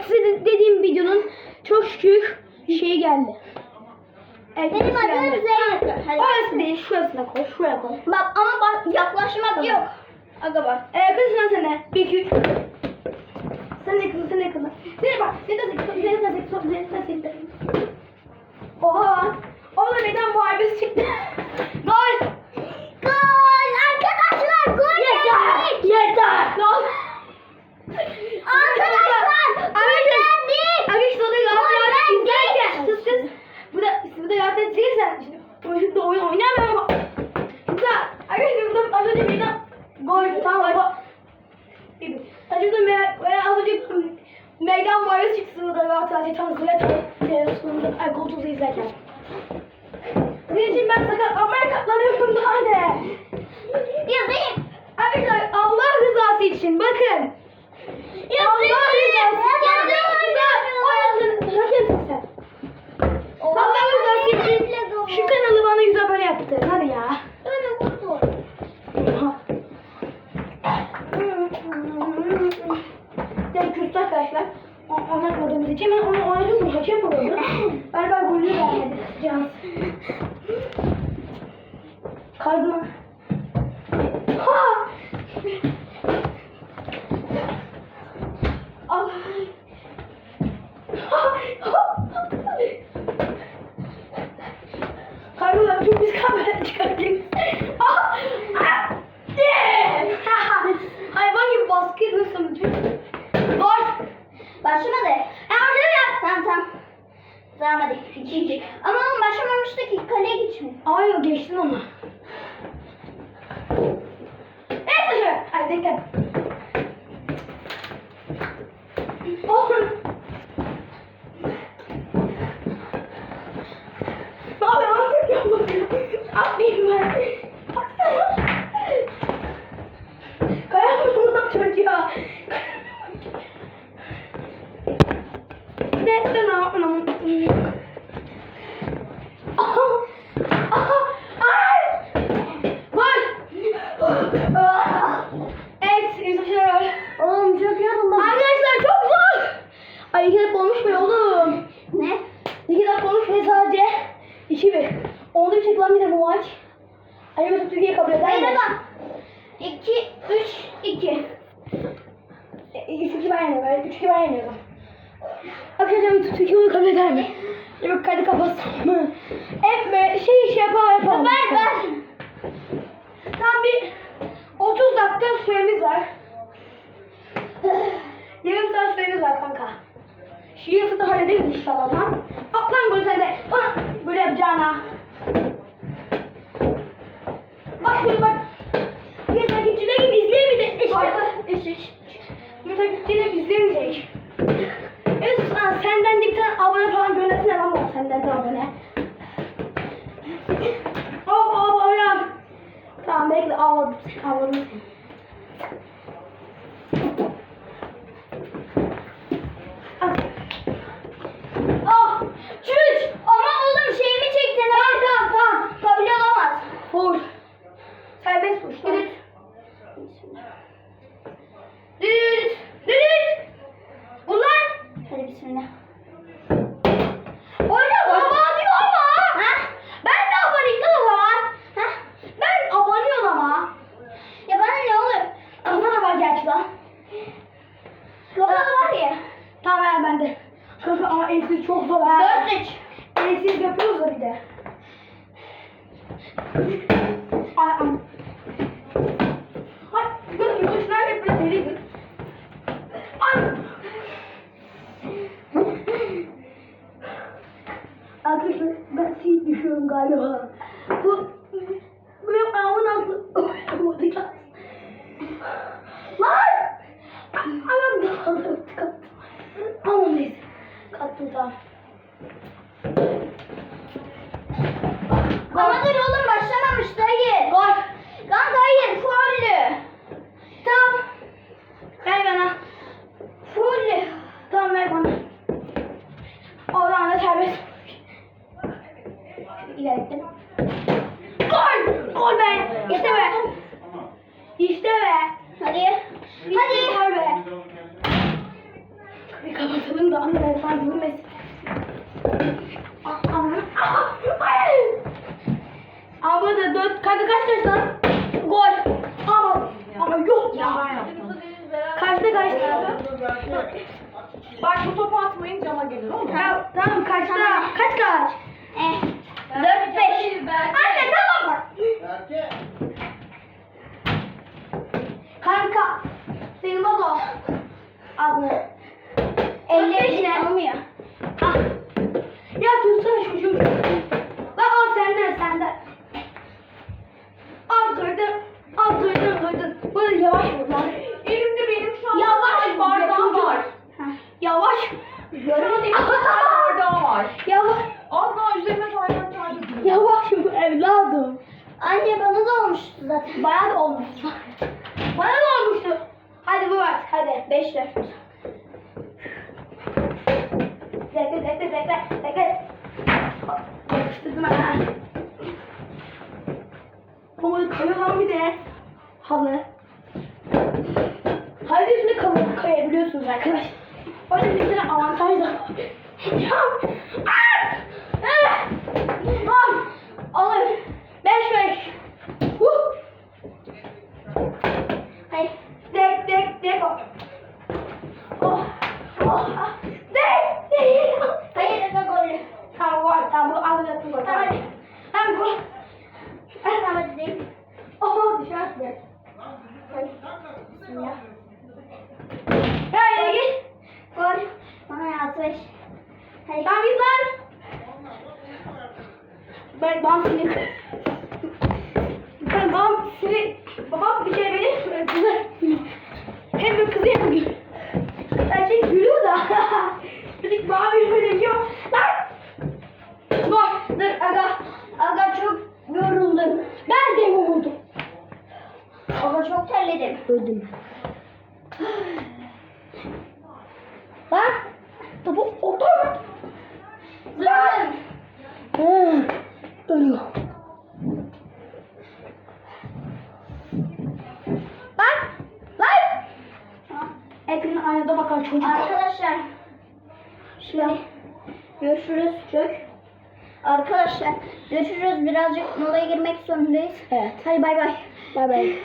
Evet size dediğim videonun çok şükür şeyi geldi. Evet, Benim adım. Zeynep. Orası değil şurasına koy şuraya koy. Bak ama bak yaklaşmak Tamam. yok. Aga bak. Ee, kız sen sene. Bir iki üç. Sen de yakın, sen de yakın. Seni bak, yakın, seni de yakın, seni de seni de Oha! Oğlum neden muhabbesi çıktı? Gol! Gol arkadaşlar gol geldi. Yeter! Gol! Arkadaşlar gol geldi. Arkadaşlar da Galatasaray Gol izlerken geldi. sus sus. Bu da bu da Galatasaray izlerken şimdi oyunda oyun oynamıyorum ama. Güzel. Arkadaşlar burada az önce meydan gol tamam gol. Bir bir. Me ve az önce meydan muhabbesi çıktı burada Galatasaray gol atıyor. Sonunda ay koltuğu izlerken. Sizin için ben sakatlanmaya katlanıyorum daha ne? Ya Zeynep. Arkadaşlar Allah rızası için bakın. Ya Allah rızası için. Zeynep. Oynadı. Hakemsin sen. Allah rızası için şu kanalı bana güzel böyle yaptı. Hadi ya. Öyle vurdu. Oha. Ben küstü arkadaşlar. Oynatmadığımız için ben onu oynadım mı hakem olurdu. Galiba golü vermedi kızcağız. Kalbim. Ha! Ah! Kalbim çok biz kamera çıkardık. Ah! Ah! Yeah! Hayvan gibi baskı yapıyorsun. Gol! Başlamadı. E orada yap. Tamam tamam. Tamam hadi. İki iki. Ama oğlum başlamamıştı ki kaleye geçmiyor. Ay geçtin onu. Evet hocam. Hadi dikkat. Oğlum. Abi artık yapmadım. Atlayayım ben. Kayamıyorum lan çocuğa. Ne ne yapalım? Aha! Aha! Ay! Gol! Evet, izleyiciler. Oğlum çok yoruldum. Arkadaşlar çok zor. Ay iki dakika olmuş mu oğlum? Ne? İki dakika olmuş mu sadece? İki bir. Oldu bir şekilde bir de bu maç. Mesela Türkiye kabul eder Hayır mi? bak. İki, üç, iki. Üç iki ben yeniyorum. Evet, üç iki ben yeniyorum. Arkadaşlar bir Türkiye kabul eder mi? Yok kapatsam mı? Hep böyle şey iş yapar yapalım. Ver ver. Tam bir 30 dakika süremiz var. Yarım saat süremiz var kanka. Şu yarısı da hallederiz inşallah lan. Golü sen de. Bana böyle yapacağına. Bak şöyle bak. Bir takipçilerim izleyemeyecek. İşte. İşte. Bir takipçilerim izleyemeyecek. Evet sana senden de bir tane abone falan göndersene lan senden de abone. Hop hop hop. Tamam bekle seni ağladım seni. Ah. Ah! Çüş! Ama oğlum şeyimi çektin. Tamam tamam tamam. Kabul olamaz. Vur. Serbest vuruş. Düdüt. Düdüt. Düdüt. Ulan. Hadi bismillah. Oyna abanıyor ama. Ha? Ben de abanayım o zaman. Ha? Ben abanıyorum ama. Ya bana ne olur? Kafana da var gerçi lan. Kafada var ya. Tamam ver bende. Kanka ama elsiz çok zor ha. Dört üç. Elsiz yapıyoruz da bir de. Ay ay. Ay kız yokuşlar hep böyle deli gibi. Ay. Arkadaşlar ben sihir düşüyorum galiba. Bu bu benim ayağımın altı. Lan! Ayağım dağıldı. Kalktım. Ama neyse. Ama dur oğlum başlamamış dayı. Gol. Lan hayır follü. Tamam. Ver bana. Follü. Tamam ver bana. Oradan da serbest. İlerlettim. Gol! Gol be! İşte be! İşte be! Hadi. Hadi. Gol be! Bir kapatalım da anne falan görmesin. Aa, Anne. Aa, Hayır. Ama da dört. Kanka kaç kaç lan? Gol. Ama ama yok ya. Kaçta kaçta? Bak bu topu atmayın cama gelir olur mu? Tamam kaçta? Kaç kaç? Eh. Dört beş. Anne tamam bak. Kanka. Sayılmaz o. Adını. Elleri olmuyor. Ah. Ya tutsana çocuğum. Bak al senden senden. Al duydun. Al duydun duydun. Böyle yavaş vur lan. Elimde benim şu an Yavaş çay bardağı çocuk. var. Yavaş. Görmedim. Çay bardağı var. Yavaş. Az daha üzerine çaydan çay döküyorum. Yavaş vur evladım. Anne bana da olmuştu zaten. Bana da olmuştu. Bana da olmuştu. Hadi bu var. Hadi. Beş dört. Bekle bekle bekle bekle. Yapıştırdım ha. Kayıyor lan bir de. Halı. Halı üstüne kalıyor, kayabiliyorsunuz arkadaş. O da bir tane avantaj da. ya. Aa! Alır. Beş beş. Huh. Hayır. Dek dek dek. Oh. Oh. Dek dek. Hayır da golü. Tamam var tamam bu az yaptım var. Tamam. Tamam bu. Tamam hadi değil. Oh dışarı. Bismillah. Ya ya git. Gol. Bana yaptı beş. Hadi. Tamam git lan. Ben babam seni Ben babam seni babam bir kere beni güzel hem de kızı hem gül. Gerçek gülüyor da. Dedik babam böyle diyor. Lan. Dur dur aga. Aga çok yoruldum. Ben de yoruldum. Ama çok terledim. Öldüm. Lan. Topu otur. Zıpladım. Hı, Ölüyor. Lan! Lan! Hepinin aynada bakan çocuk. Arkadaşlar. Şimdi görüşürüz. Çök. Arkadaşlar görüşürüz. Birazcık molaya girmek zorundayız. Evet. Hadi bay bay. Bay bay.